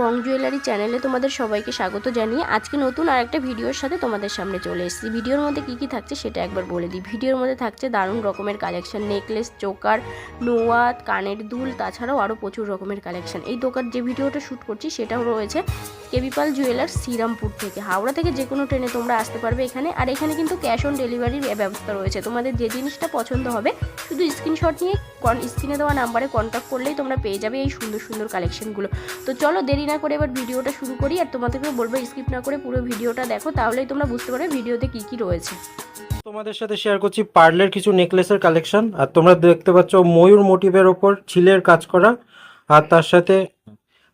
বং jewellery চ্যানেলে তোমাদের সবাইকে স্বাগত জানিয়ে আজকে নতুন আর একটা ভিডিওর সাথে তোমাদের সামনে চলে এসেছি। ভিডিওর মধ্যে কী কী থাকছে সেটা একবার বলে দিই। ভিডিওর মধ্যে থাকছে দারুণ রকমের কালেকশন, নেকলেস, চোকার, নোয়াত, কানের দুল, তাছাড়াও আরও প্রচুর রকমের কালেকশন। এই দোকান যে ভিডিওটা শ্যুট করছি সেটাও রয়েছে কেবিপাল জুয়েলার্স শ্রীরামপুর থেকে। হাওড়া থেকে যে কোনো ট্রেনে তোমরা আসতে পারবে এখানে। আর এখানে কিন্তু ক্যাশ অন ডেলিভারির ব্যবস্থা রয়েছে। তোমাদের যে জিনিসটা পছন্দ হবে শুধু স্ক্রিনশট নিয়ে স্ক্রিনে দেওয়া নাম্বারে কন্ট্যাক্ট করলেই তোমরা পেয়ে যাবে এই সুন্দর সুন্দর কালেকশনগুলো। তো চলো দেরি না করে এবার ভিডিওটা শুরু করি আর তোমাদেরকে বলব স্কিপ না করে পুরো ভিডিওটা দেখো তাহলেই তোমরা বুঝতে পারবে ভিডিওতে কি কি রয়েছে। তোমাদের সাথে শেয়ার করছি পার্লের কিছু নেকলেসের কালেকশন আর তোমরা দেখতে পাচ্ছ ময়ূর মোটিভের ওপর ছিলের কাজ করা আর তার সাথে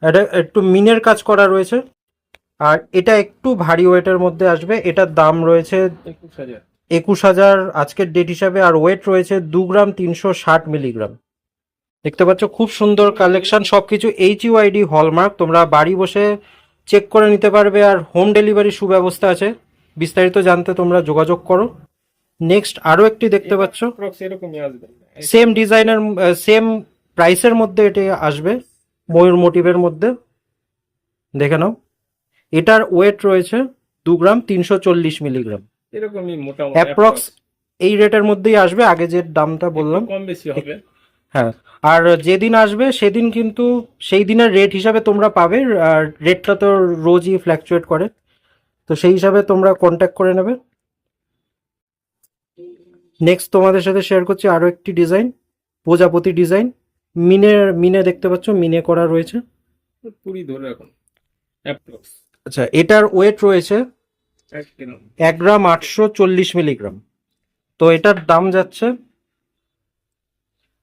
এটা একটু মিনের কাজ করা রয়েছে। আর এটা একটু ভারী ওয়েটের মধ্যে আসবে এটার দাম রয়েছে একুশ হাজার। আজকের ডেট হিসাবে আর ওয়েট রয়েছে দু গ্রাম তিনশো ষাট মিলিগ্রাম দেখতে পাচ্ছ খুব সুন্দর কালেকশন সবকিছু এইচ ইউআইডি হলমার্ক তোমরা বাড়ি বসে চেক করে নিতে পারবে আর হোম ডেলিভারি সুব্যবস্থা আছে। বিস্তারিত জানতে তোমরা যোগাযোগ করো। নেক্সট আরও একটি দেখতে পাচ্ছ। সেম ডিজাইনের সেম প্রাইসের মধ্যে এটি আসবে ময়ূর মোটিভের মধ্যে। দেখে নাও। এটার ওয়েট রয়েছে দু গ্রাম তিনশো চল্লিশ মিলিগ্রাম অ্যাপ্রক্স এই রেটের মধ্যেই আসবে আগে যে দামটা বললাম। কম বেশি হবে। হ্যাঁ। আর যেদিন আসবে সেদিন কিন্তু সেই দিনের রেট হিসাবে তোমরা পাবে আর রেটটা তো রোজই ফ্ল্যাকচুয়েট করে। তো সেই হিসাবে তোমরা কন্ট্যাক্ট করে নেবে। নেক্সট তোমাদের সাথে শেয়ার করছি আরও একটি ডিজাইন প্রজাপতি ডিজাইন মিনে মিনে দেখতে পাচ্ছ মিনে করা রয়েছে। পুরি ধরে এখন আচ্ছা এটার ওয়েট রয়েছে এক গ্রাম আটশো চল্লিশ মিলিগ্রাম। তো এটার দাম যাচ্ছে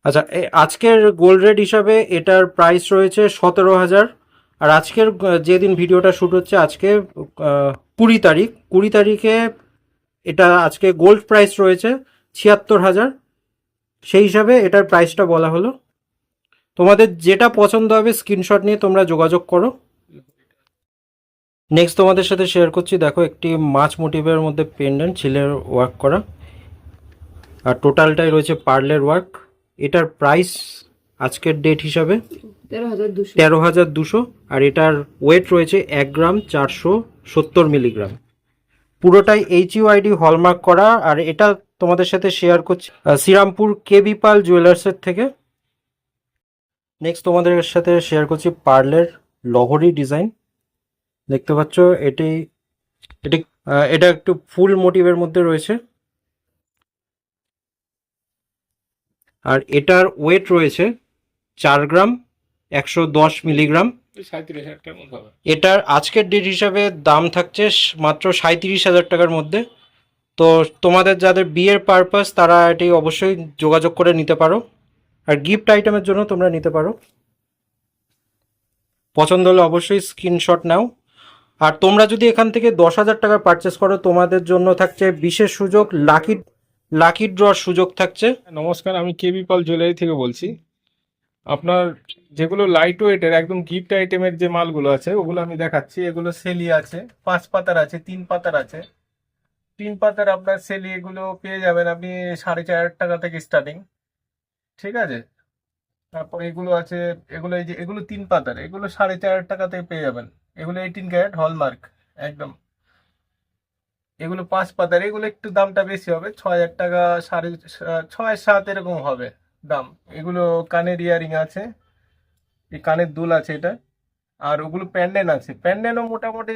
আচ্ছা আজকের গোল্ড রেট হিসাবে এটার প্রাইস রয়েছে সতেরো হাজার। আর আজকের যেদিন ভিডিওটা শ্যুট হচ্ছে আজকে কুড়ি তারিখ। কুড়ি তারিখে এটা আজকে গোল্ড প্রাইস রয়েছে ছিয়াত্তর হাজার। সেই হিসাবে এটার প্রাইসটা বলা হলো। তোমাদের যেটা পছন্দ হবে স্ক্রিনশট নিয়ে তোমরা যোগাযোগ করো। নেক্সট তোমাদের সাথে শেয়ার করছি। দেখো, একটি মাছ মোটিভের মধ্যে পেন্ডেন্ট ছিলের ওয়ার্ক করা। আর টোটালটাই রয়েছে পার্লের ওয়ার্ক এটার প্রাইস আজকের ডেট হিসাবে তেরো হাজার দুশো। আর এটার ওয়েট রয়েছে এক গ্রাম চারশো সত্তর মিলিগ্রাম পুরোটাই এইচ ইউআইডি হলমার্ক করা আর এটা তোমাদের সাথে শেয়ার করছি শ্রীরামপুর কেবি পাল জুয়েলার্সের থেকে। নেক্সট তোমাদের সাথে শেয়ার করছি পার্লের লহরি ডিজাইন দেখতে পাচ্ছ এটি এটি এটা একটু ফুল মোটিভের মধ্যে রয়েছে। আর এটার ওয়েট রয়েছে চার গ্রাম, একশো দশ মিলিগ্রাম। এটার আজকের ডেট হিসাবে দাম থাকছে মাত্র সাঁত্রিশ হাজার টাকার মধ্যে। তো তোমাদের যাদের বিয়ের পারপাস তারা এটি অবশ্যই যোগাযোগ করে নিতে পারো। আর গিফট আইটেমের জন্য তোমরা নিতে পারো। পছন্দ হলে অবশ্যই স্ক্রিনশট নাও। আর তোমরা যদি এখান থেকে দশ হাজার টাকার পারচেস করো, তোমাদের জন্য থাকছে বিশেষ সুযোগ লাকি লাকি ড্রর সুযোগ থাকছে। নমস্কার, আমি কেবি পাল জুয়েলারি থেকে বলছি। আপনার যেগুলো লাইট ওয়েটের একদম গিফট আইটেমের যে মালগুলো আছে, ওগুলো আমি দেখাচ্ছি। এগুলো সেলি আছে, পাঁচ পাতার আছে, তিন পাতার আছে। তিন পাতার আপনার সেলি এগুলো পেয়ে যাবেন আপনি সাড়ে চার হাজার টাকা থেকে স্টার্টিং ঠিক আছে? তারপর এগুলো আছে, এগুলো এই যে, এগুলো তিন পাতার, এগুলো সাড়ে চার হাজার টাকা থেকে পেয়ে যাবেন। এগুলো এইটিন ক্যারেট হলমার্ক একদম। এগুলো পাঁচ পাতার, এগুলো একটু দামটা বেশি হবে, ছয় হাজার টাকা, সাড়ে ছয়, সাত এরকম হবে দাম। এগুলো কানের ইয়ারিং আছে এই কানের দুল আছে এটা, আর ওগুলো প্যান্ডেন আছে। প্যান্ডেনও মোটামুটি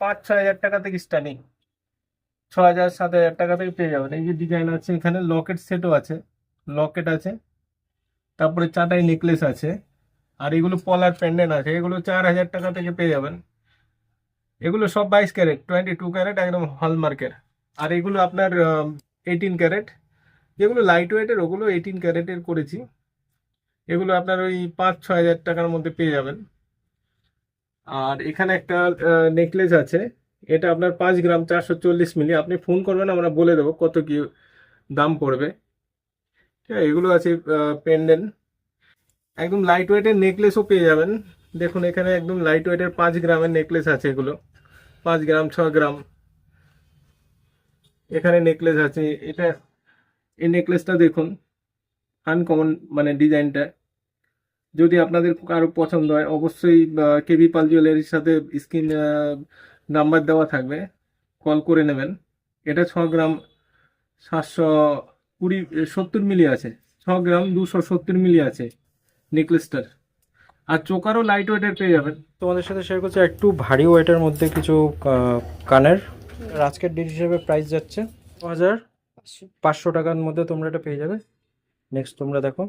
পাঁচ, ছয় হাজার টাকা থেকে স্টার্টিং। ছ হাজার, সাত হাজার টাকা থেকে পেয়ে যাবেন। এই যে ডিজাইন আছে, এখানে লকেট সেটও আছে, লকেট আছে, তারপরে চাটাই নেকলেস আছে, আর এগুলো পলার প্যান্ডেন আছে, এগুলো চার হাজার টাকা থেকে পেয়ে যাবেন। এগুলো সব বাইশ ক্যারেট টোয়েন্টি টু ক্যারেট, একদম হলমার্কের আর এগুলো আপনার এইটিন ক্যারেট। যেগুলো লাইট ওয়েটের ওগুলো এইটিন ক্যারেটের করেছি। এগুলো আপনার ওই পাঁচ ছ হাজার টাকার মধ্যে পেয়ে যাবেন। আর এখানে একটা নেকলেস আছে। এটা আপনার পাঁচ গ্রাম চারশো চল্লিশ মিলি। আপনি ফোন করবেন, আমরা বলে দেবো কত কি দাম পড়বে। ঠিক আছে, এগুলো আছে পেন্ডেন্ট একদম লাইট ওয়েটের নেকলেসও পেয়ে যাবেন। দেখুন, এখানে একদম লাইট ওয়েটের পাঁচ গ্রামের নেকলেস আছে এগুলো। পাঁচ গ্রাম, ছ গ্রাম। এখানে নেকলেস আছে। এটা, এই নেকলেসটা দেখুন আনকমন মানে ডিজাইনটা। যদি আপনাদের কারও পছন্দ হয়, অবশ্যই কেবি পাল জুয়েলারির সাথে স্ক্রিন নাম্বার দেওয়া থাকবে। কল করে নেবেন। এটা ছ গ্রাম সাতশো কুড়ি সত্তর মিলি আছে। ছ গ্রাম দুশো সত্তর মিলি আছে নেকলেসটার আর চোকারও লাইট ওয়েটের পেয়ে যাবেন। তোমাদের সাথে শেয়ার করছি একটু ভারী ওয়েটের মধ্যে কিছু কানের। আজকের ডেট হিসেবে প্রাইস যাচ্ছে হাজার। পাঁচশো টাকার মধ্যে তোমরা এটা পেয়ে যাবে। নেক্সট তোমরা দেখো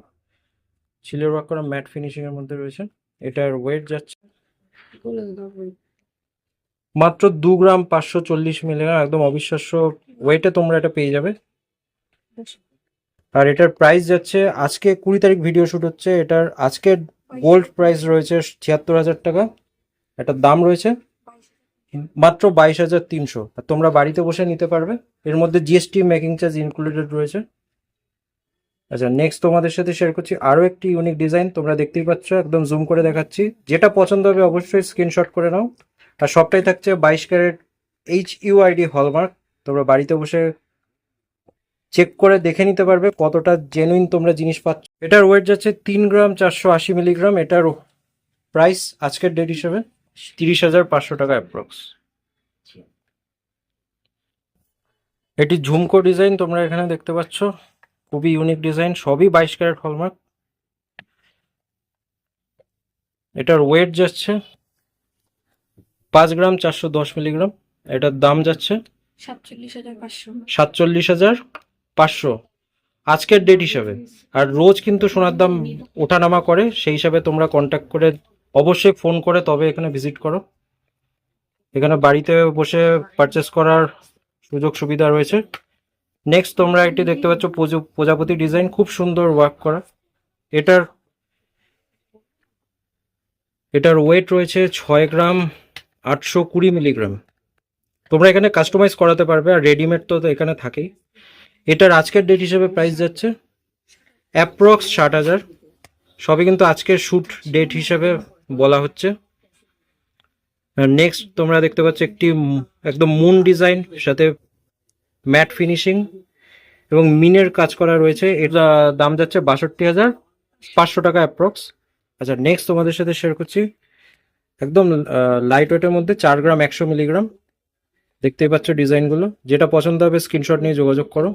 ছিলের ওয়ার্ক করা ম্যাট ফিনিশিংয়ের মধ্যে রয়েছে। এটার ওয়েট যাচ্ছে মাত্র দু গ্রাম পাঁচশো চল্লিশ মিলিগ্রাম একদম অবিশ্বাস্য ওয়েটে তোমরা এটা পেয়ে যাবে। আর এটার প্রাইস যাচ্ছে আজকে কুড়ি তারিখ ভিডিও শুট হচ্ছে এটার আজকের গোল্ড প্রাইস রয়েছে ছিয়াত্তর হাজার টাকা। এটার দাম রয়েছে মাত্র বাইশ হাজার তিনশো। আর তোমরা বাড়িতে বসে নিতে পারবে। এর মধ্যে জিএসটি মেকিং চার্জ ইনক্লুডেড রয়েছে। আচ্ছা নেক্সট তোমাদের সাথে শেয়ার করছি আরও একটি ইউনিক ডিজাইন তোমরা দেখতেই পাচ্ছ একদম জুম করে দেখাচ্ছি। যেটা পছন্দ হবে অবশ্যই স্ক্রিনশট করে নাও। আর সবটাই থাকছে বাইশ ক্যারেট এইচ ইউআইডি হলমার্ক তোমরা বাড়িতে বসে চেক করে দেখে নিতে পারবে কতটা জেনুইন তোমরা জিনিস পাচ্ছ। এটার ওয়েট যাচ্ছে তিন গ্রাম চারশো আশি মিলিগ্রাম এটার প্রাইস আজকের ডেট হিসেবে তিরিশ হাজার পাঁচশো টাকা অ্যাপ্রক্স এটি ঝুমকো ডিজাইন তোমরা এখানে দেখতে পাচ্ছ। খুবই ইউনিক ডিজাইন সবই বাইশ ক্যারেট হলমার্ক এটার ওয়েট যাচ্ছে পাঁচ গ্রাম চারশো দশ মিলিগ্রাম এটার দাম যাচ্ছে সাতচল্লিশ হাজার পাঁচশো। সাতচল্লিশ হাজার পাঁচশো। আজকের ডেট হিসাবে। আর রোজ কিন্তু সোনার দাম ওঠানামা করে, সেই হিসাবে তোমরা কন্ট্যাক্ট করে অবশ্যই ফোন করে, তবে এখানে ভিজিট করো। এখানে বাড়িতে বসে পারচেস করার সুযোগ সুবিধা রয়েছে। নেক্সট তোমরা একটি দেখতে পাচ্ছ, প্রজ- প্রজাপতি ডিজাইন খুব সুন্দর ওয়ার্ক করা। এটার এটার ওয়েট রয়েছে ছয় গ্রাম আটশো কুড়ি মিলিগ্রাম তোমরা এখানে কাস্টমাইজ করাতে পারবে, আর রেডিমেড তো এখানে থাকেই। এটার আজকের ডেট হিসেবে প্রাইস যাচ্ছে অ্যাপ্রক্স ষাট হাজার। সবই কিন্তু আজকের শ্যুট ডেট হিসেবে বলা হচ্ছে। নেক্সট তোমরা দেখতে পাচ্ছ একটি একদম মুন ডিজাইন সাথে ম্যাট ফিনিশিং এবং মিনের কাজ করা রয়েছে। এটা দাম যাচ্ছে বাষট্টি হাজার, পাঁচশো টাকা অ্যাপ্রক্স আচ্ছা নেক্সট তোমাদের সাথে শেয়ার করছি। একদম লাইট ওয়েটের মধ্যে চার গ্রাম একশো মিলিগ্রাম। দেখতেই পাচ্ছ ডিজাইনগুলো যেটা পছন্দ হবে স্ক্রিনশট নিয়ে যোগাযোগ করো।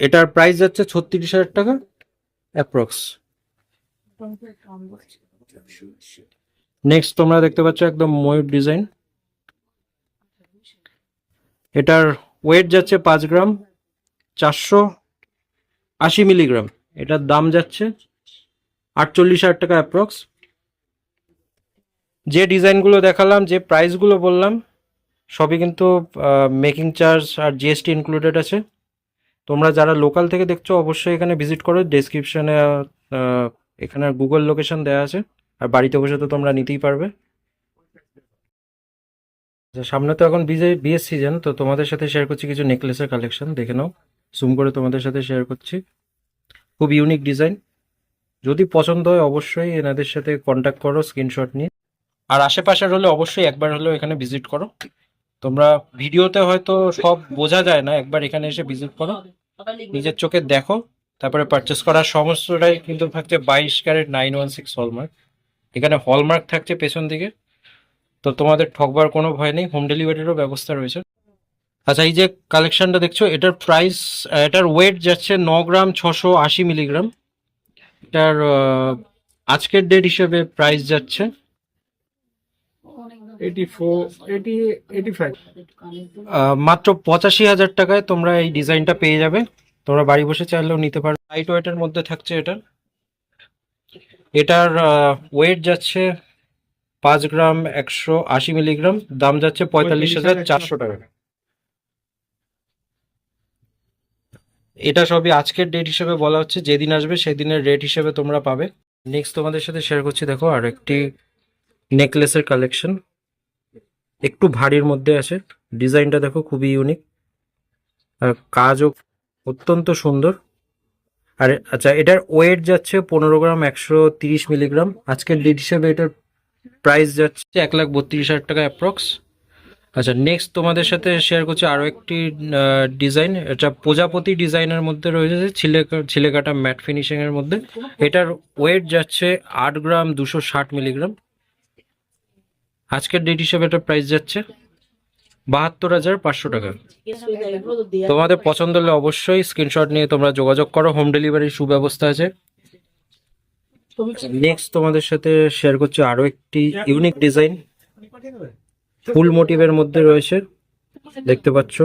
এটার প্রাইস যাচ্ছে ছত্রিশ হাজার টাকা অ্যাপ্রক্স নেক্সট তোমরা দেখতে পাচ্ছ একদম ময়ূর ডিজাইন এটার ওয়েট যাচ্ছে পাঁচ গ্রাম, চারশো আশি মিলিগ্রাম এটার দাম যাচ্ছে আটচল্লিশ হাজার টাকা অ্যাপ্রক্স যে ডিজাইনগুলো দেখালাম, যে প্রাইসগুলো বললাম, সবই কিন্তু মেকিং চার্জ আর জিএসটি ইনক্লুডেড আছে। তোমরা যারা লোকাল থেকে দেখছ অবশ্যই এখানে ভিজিট করো। ডেসক্রিপশনে এখানে গুগল লোকেশন দেওয়া আছে। আর বাড়িতে বসে তো তোমরা নিতেই পারবে। আচ্ছা, সামনে তো এখন বিজে বিয়ের সিজন তো তোমাদের সাথে শেয়ার করছি কিছু নেকলেসের কালেকশন দেখে নাও জুম করে তোমাদের সাথে শেয়ার করছি। খুব ইউনিক ডিজাইন যদি পছন্দ হয় অবশ্যই এনাদের সাথে কন্ট্যাক্ট করো স্ক্রিনশট নিয়ে। আর আশেপাশের হলে অবশ্যই একবার হলেও এখানে ভিজিট করো। তোমরা ভিডিওতে হয়তো সব বোঝা যায় না, একবার এখানে এসে ভিজিট করো। নিজের চোখে দেখো, তারপরে পারচেস করার সমস্তটাই কিন্তু থাকছে বাইশ carat nine one six hallmark এখানে হলমার্ক থাকছে পেছন দিকে। তো তোমাদের ঠকবার কোনো ভয় নেই হোম ডেলিভারিরও ব্যবস্থা রয়েছে। আচ্ছা এই যে কালেকশনটা দেখছ, এটার প্রাইস এটার ওয়েট যাচ্ছে ন গ্রাম ছশো আশি মিলিগ্রাম এটার আজকের ডেট হিসেবে প্রাইস যাচ্ছে মাত্র পঁচাশি হাজার টাকায় তোমরা এই ডিজাইনটা পেয়ে যাবে। তোমরা বাড়ি বসে চাইলেও নিতে পারো। লাইট ওয়েটের মধ্যে থাকছে এটা এটার ওয়েট যাচ্ছে পাঁচ গ্রাম একশো আশি মিলিগ্রাম। দাম যাচ্ছে পঁয়তাল্লিশ হাজার চারশো টাকা। এটা সবই আজকের ডেট হিসেবে বলা হচ্ছে। যেদিন আসবে সেদিনের রেট হিসেবে তোমরা পাবে। নেক্সট তোমাদের সাথে শেয়ার করছি দেখো আর একটি নেকলেসের কালেকশন একটু ভারীর মধ্যে আছে। ডিজাইনটা দেখো খুবই ইউনিক আর কাজও অত্যন্ত সুন্দর। আর আচ্ছা এটার ওয়েট যাচ্ছে পনেরো গ্রাম একশো তিরিশ মিলিগ্রাম আজকের ডেট হিসেবে এটার প্রাইস যাচ্ছে এক লাখ বত্রিশ হাজার টাকা অ্যাপ্রক্স আচ্ছা নেক্সট তোমাদের সাথে শেয়ার করছি আরও একটি ডিজাইন এটা প্রজাপতি ডিজাইনের মধ্যে রয়েছে ছিলে ছিলেকাটা ম্যাট ফিনিশিংয়ের মধ্যে। এটার ওয়েট যাচ্ছে আট গ্রাম দুশো ষাট মিলিগ্রাম আজকের ডেট হিসেবে এটা প্রাইস যাচ্ছে বাহাত্তর হাজার পাঁচশো টাকা। তোমাদের পছন্দ হলে অবশ্যই স্ক্রিনশট নিয়ে তোমরা যোগাযোগ করো হোম ডেলিভারির সুব্যবস্থা আছে। নেক্সট তোমাদের সাথে শেয়ার করছি আরও একটি ইউনিক ডিজাইন ফুল মোটিভের মধ্যে রয়েছে, দেখতে পাচ্ছ।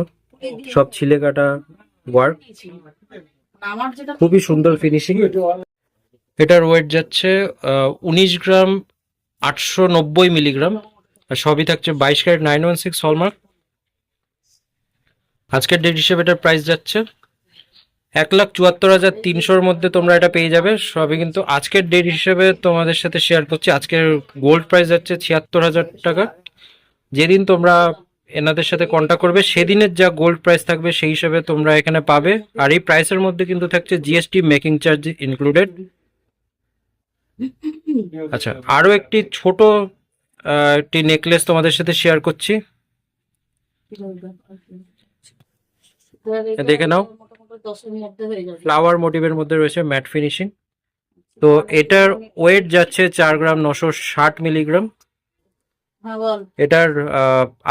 সব ছিলে কাটা ওয়ার্ক খুবই সুন্দর ফিনিশিং এটার ওয়েট যাচ্ছে উনিশ গ্রাম আটশো নব্বই মিলিগ্রাম আর সবই থাকছে বাইশ carat nine one six hallmark. আজকের ডেট হিসেবে এটার প্রাইস যাচ্ছে এক লাখ চুয়াত্তর হাজার তিনশোর মধ্যে তোমরা এটা পেয়ে যাবে। সবই কিন্তু আজকের ডেট হিসেবে তোমাদের সাথে শেয়ার করছি। আজকের গোল্ড প্রাইস যাচ্ছে ছিয়াত্তর হাজার টাকা। যেদিন তোমরা এনাদের সাথে কন্ট্যাক্ট করবে, সেদিনের যা গোল্ড প্রাইস থাকবে সেই হিসাবে তোমরা এখানে পাবে। আর এই প্রাইসের মধ্যে কিন্তু থাকছে জিএসটি মেকিং চার্জ ইনক্লুডেড আচ্ছা আরও একটি ছোট একটি নেকলেস তোমাদের সাথে শেয়ার করছি। দেখে নাও। ফ্লাওয়ার মোটিভের মধ্যে রয়েছে ম্যাট ফিনিশিং তো এটার ওয়েট যাচ্ছে চার গ্রাম নশো ষাট মিলিগ্রাম হ্যাঁ এটার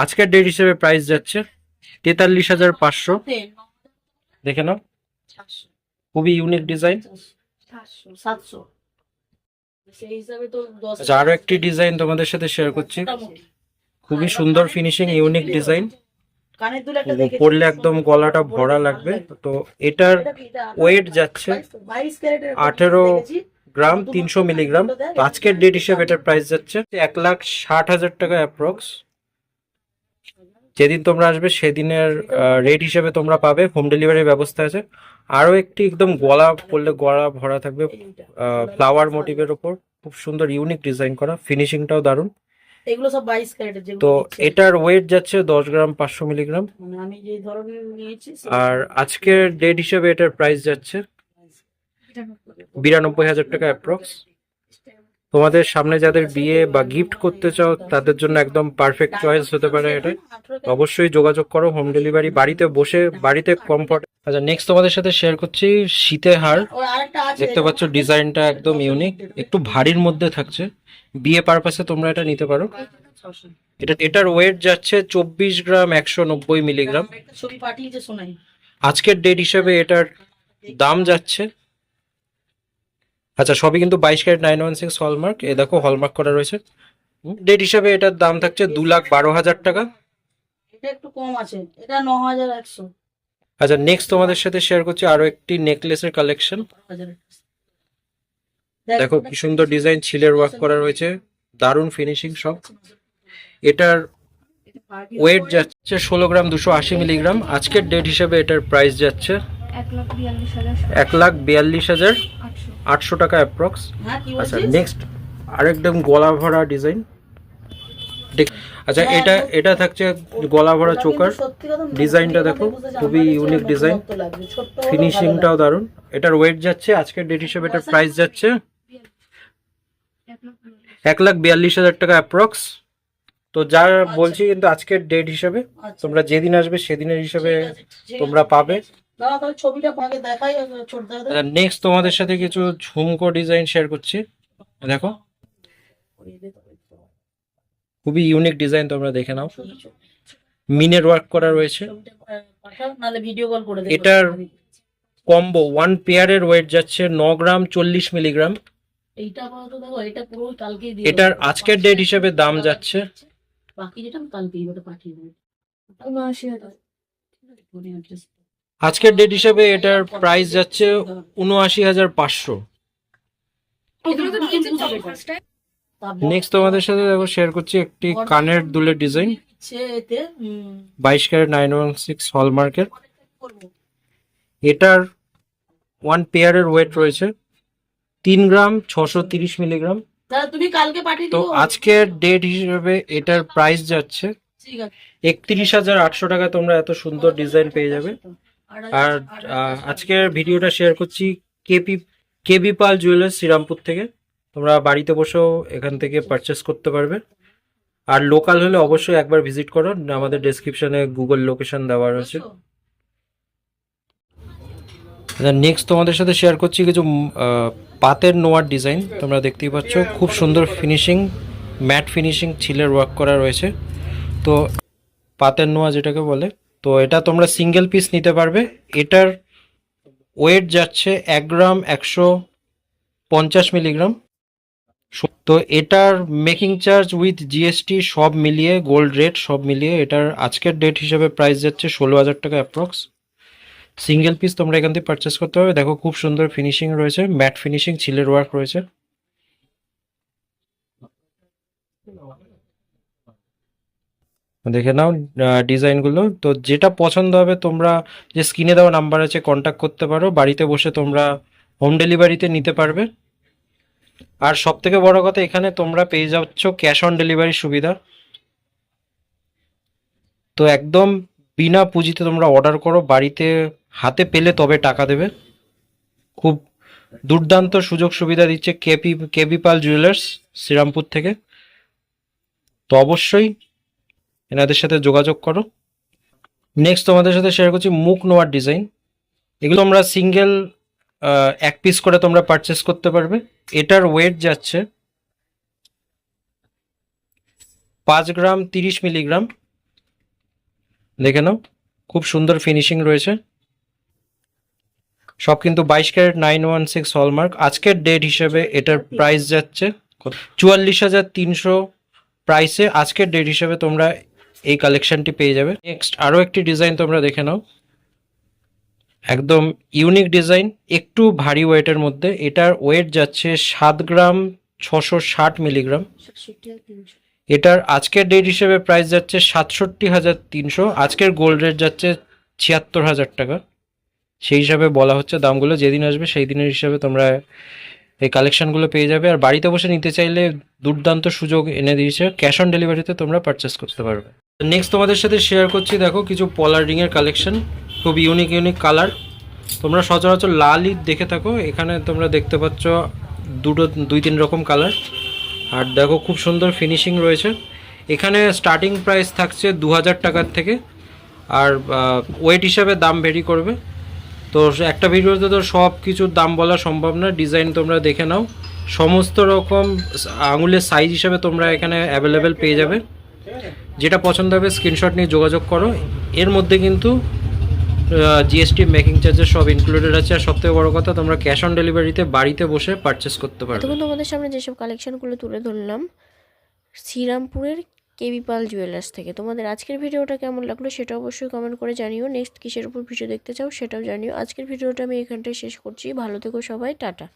আজকের ডেট হিসেবে প্রাইস যাচ্ছে তেতাল্লিশ হাজার পাঁচশো। দেখে নাও। খুবই ইউনিক ডিজাইন সাতশো। সেই হিসাবে তো দশ আচ্ছা আরও একটি ডিজাইন তোমাদের সাথে শেয়ার করছি। মোটামুটি। খুবই সুন্দর ফিনিশিং ইউনিক ডিজাইন কানের দুল একটা দেখেছি। পরলে একদম গলাটা ভরা লাগবে। তো এটার ওয়েট যাচ্ছে বাইশ ক্যারেটের আঠেরো গ্রাম তিনশো মিলিগ্রাম। তো আজকের ডেট হিসেবে এটার প্রাইস যাচ্ছে এক লাখ ষাট হাজার টাকা অ্যাপ্রক্স যেদিন তোমরা আসবে সেদিনের রেট হিসেবে তোমরা পাবে। হোম ডেলিভারির ব্যবস্থা আছে। আরও একটি একদম গলা পড়লে গলা ভরা থাকবে ফ্লাওয়ার মোটিভের ওপর খুব সুন্দর ইউনিক ডিজাইন করা। ফিনিশিংটাও দারুণ। এগুলো সব বাইশ ক্যারেটের তো এটার ওয়েট যাচ্ছে দশ গ্রাম পাঁচশো মিলিগ্রাম মানে আমি যে ধরনের নিয়েছি আর আজকের ডেট হিসেবে এটার প্রাইস যাচ্ছে বিরানব্বই হাজার টাকা অ্যাপ্রক্স তোমাদের সামনে যাদের বিয়ে বা গিফট করতে চাও তাদের জন্য একদম পারফেক্ট চয়েস হতে পারে এটা। অবশ্যই যোগাযোগ করো হোম ডেলিভারি বাড়িতে বসে বাড়িতে কমফর্ট আচ্ছা নেক্সট তোমাদের সাথে শেয়ার করছি শীতে হার। ওর আরেকটা আছে। দেখতে পাচ্ছ ডিজাইনটা একদম ইউনিক একটু ভারীর মধ্যে থাকছে। বিয়ে পারপাসে তোমরা এটা নিতে পারো। এটা এটার ওয়েট যাচ্ছে চব্বিশ গ্রাম একশো নব্বই মিলিগ্রাম আজকের ডেট হিসেবে এটার দাম যাচ্ছে আচ্ছা সবই কিন্তু বাইশ carat nine one six hallmark. এ দেখো হলমার্ক করা রয়েছে। ডেট হিসাবে এটার দাম থাকছে দু লাখ বারো হাজার টাকা। এটা একটু কম আছে। এটা ন হাজার একশো। আচ্ছা নেক্সট তোমাদের সাথে শেয়ার করছি আরও একটি নেকলেসের কালেকশন দেখো কি সুন্দর ডিজাইন ছিলের ওয়ার্ক করা রয়েছে। দারুণ ফিনিশিং সব। এটার ওয়েট যাচ্ছে ষোলো গ্রাম দুশো আশি মিলিগ্রাম আজকের ডেট হিসাবে এটার প্রাইস যাচ্ছে এক লাখ বিয়াল্লিশ হাজার। আটশো টাকা অ্যাপ্রক্স। হ্যাঁ আচ্ছা নেক্সট আরেকদম গলা ভরা ডিজাইন আচ্ছা হ্যাঁ, এটা এটা থাকছে গলা ভরা চোকার। ডিজাইনটা দেখো, খুবই ইউনিক ডিজাইন ফিনিশিংটাও। দারুণ। এটার ওয়েট যাচ্ছে আজকের ডেট হিসেবে এটার প্রাইস যাচ্ছে এক লাখ বিয়াল্লিশ। হাজার টাকা অ্যাপ্রক্স তো যা বলছি কিন্তু আজকের ডেট হিসেবে আচ্ছা, তোমরা যেদিন আসবে সেদিনের হিসেবে তোমরা পাবে। দাঁড়া তাহলে ছবিটা আপনাকে দেখাই ছোট দাদা নেক্সট তোমাদের সাথে কিছু ঝুমকো ডিজাইন শেয়ার করছি। দেখো। খুবই ইউনিক ডিজাইন তোমরা দেখে নাও। মিনের ওয়ার্ক করা রয়েছে। এটার কম্বো ওয়ান পেয়ারের ওয়েট যাচ্ছে ন গ্রাম চল্লিশ মিলিগ্রাম এইটা আপাতত দেখো এটা পুরো কালকেই দিয়ে এটার আজকের ডেট হিসেবে দাম যাচ্ছে। বাকি যেটা আমি কালকেই ওটা পাঠিয়ে দেবো। আজকের ডেট হিসাবে এটার প্রাইস যাচ্ছে উনআশি হাজার পাঁচশো। নেক্সট তোমাদের সাথে দেখো শেয়ার করছি একটি কানের দুলের ডিজাইন বাইশ ক্যারেট নাইন ওয়ান সিক্স হলমার্কের। এটার ওয়ান পেয়ারের ওয়েট রয়েছে। তিন গ্রাম ছশো তিরিশ মিলিগ্রাম। তুমি কালকে পাঠিয়ে তো আজকের ডেট হিসেবে এটার প্রাইস যাচ্ছে একত্রিশ হাজার আটশো টাকা তোমরা এত সুন্দর ডিজাইন পেয়ে যাবে। আর আজকের ভিডিওটা শেয়ার করছি KP KB Pal jewellers Srirampur থেকে। তোমরা বাড়িতে বসেও এখান থেকে পারচেস করতে পারবে। আর লোকাল হলে অবশ্যই একবার ভিজিট করো। আমাদের ডেসক্রিপশনে গুগল লোকেশন দেওয়া রয়েছে। নেক্সট তোমাদের সাথে শেয়ার করছি কিছু পাতের নোয়ার ডিজাইন তোমরা দেখতেই পাচ্ছ খুব সুন্দর ফিনিশিং ম্যাট ফিনিশিং ছিলের ওয়ার্ক করা রয়েছে। তো পাতের নোয়া যেটাকে বলে তো এটা তোমরা সিঙ্গেল পিস নিতে পারবে। এটার ওয়েট যাচ্ছে এক গ্রাম একশো পঞ্চাশ মিলিগ্রাম তো এটার মেকিং চার্জ উইথ জিএসটি সব মিলিয়ে গোল্ড রেট সব মিলিয়ে, এটার আজকের ডেট হিসেবে প্রাইস যাচ্ছে ষোলো হাজার টাকা অ্যাপ্রক্স সিঙ্গেল পিস তোমরা এখান থেকে পারচেস করতে পারবে। দেখো খুব সুন্দর ফিনিশিং রয়েছে ম্যাট ফিনিশিং ছিলের ওয়ার্ক রয়েছে। দেখে নাও ডিজাইনগুলো। তো যেটা পছন্দ হবে তোমরা যে স্ক্রিনে দেওয়া নাম্বার আছে কন্ট্যাক্ট করতে পারো। বাড়িতে বসে তোমরা হোম ডেলিভারিতে নিতে পারবে। আর সব থেকে বড় কথা, এখানে তোমরা পেয়ে যাচ্ছ ক্যাশ অন ডেলিভারি সুবিধা। তো একদম বিনা পুঁজিতে তোমরা অর্ডার করো। বাড়িতে হাতে পেলে তবে টাকা দেবে। খুব দুর্দান্ত সুযোগ সুবিধা দিচ্ছে KP KB Pal jewellers Srirampur থেকে। তো অবশ্যই এনাদের সাথে যোগাযোগ করো। নেক্সট তোমাদের সাথে শেয়ার করছি মুখ নোয়ার ডিজাইন এগুলো আমরা সিঙ্গেল এক পিস করে তোমরা পারচেস করতে পারবে। এটার ওয়েট যাচ্ছে পাঁচ গ্রাম তিরিশ মিলিগ্রাম। দেখে নাও খুব সুন্দর ফিনিশিং রয়েছে। সব কিন্তু বাইশ carat nine one six hallmark আজকের ডেট হিসেবে এটার প্রাইস যাচ্ছে চুয়াল্লিশ হাজার তিনশো প্রাইসে আজকের ডেট হিসেবে তোমরা এই কালেকশনটি পেয়ে যাবে। নেক্সট আরও একটি ডিজাইন তোমরা দেখে নাও। একদম ইউনিক ডিজাইন একটু ভারী ওয়েটের মধ্যে। এটার ওয়েট যাচ্ছে সাত গ্রাম ছশো ষাট মিলিগ্রাম এটার আজকের ডেট হিসেবে প্রাইস যাচ্ছে সাতষট্টি হাজার তিনশো। আজকের গোল্ড রেট যাচ্ছে ছিয়াত্তর হাজার টাকা। সেই হিসাবে বলা হচ্ছে দামগুলো যেদিন আসবে সেই দিনের হিসাবে তোমরা এই কালেকশানগুলো পেয়ে যাবে। আর বাড়িতে বসে নিতে চাইলে দুর্দান্ত সুযোগ এনে দিয়েছে। ক্যাশ অন ডেলিভারিতে তোমরা পারচেস করতে পারবে। নেক্সট তোমাদের সাথে শেয়ার করছি, দেখো কিছু পলার রিংয়ের কালেকশন খুব ইউনিক ইউনিক কালার তোমরা সচরাচর লালই দেখে থাকো, এখানে তোমরা দেখতে পাচ্ছ দুটো, দুই, তিন রকম কালার আর দেখো খুব সুন্দর ফিনিশিং রয়েছে। এখানে স্টার্টিং প্রাইস থাকছে দু হাজার টাকার থেকে। আর ওয়েট হিসাবে দাম ভেরি করবে। তো একটা ভিডিওতে তো সব কিছুর দাম বলা সম্ভব না ডিজাইন তোমরা দেখে নাও। সমস্ত রকম আঙুলের সাইজ হিসাবে তোমরা এখানে অ্যাভেলেবেল পেয়ে যাবে। যেটা পছন্দ হবে স্ক্রিনশট নিয়ে যোগাযোগ করো। এর মধ্যে কিন্তু জিএসটি মেকিং চার্জেস সব ইনক্লুডেড আছে। আর সবথেকে বড় কথা, তোমরা ক্যাশ অন ডেলিভারিতে বাড়িতে বসে পারচেস করতে পারো এতক্ষণ তোমাদের সামনে যেসব কালেকশনগুলো তুলে ধরলাম, শ্রীরামপুরের কেবি পাল জুয়েলার্স থেকে। তোমাদের আজকের ভিডিওটা কেমন লাগল সেটা অবশ্যই কমেন্ট করে জানিও। নেক্সট কিসের উপর ভিডিও দেখতে চাও সেটাও জানিও। আজকের ভিডিওটা আমি এখানটায় শেষ করছি। ভালো থেকো সবাই, টাটা।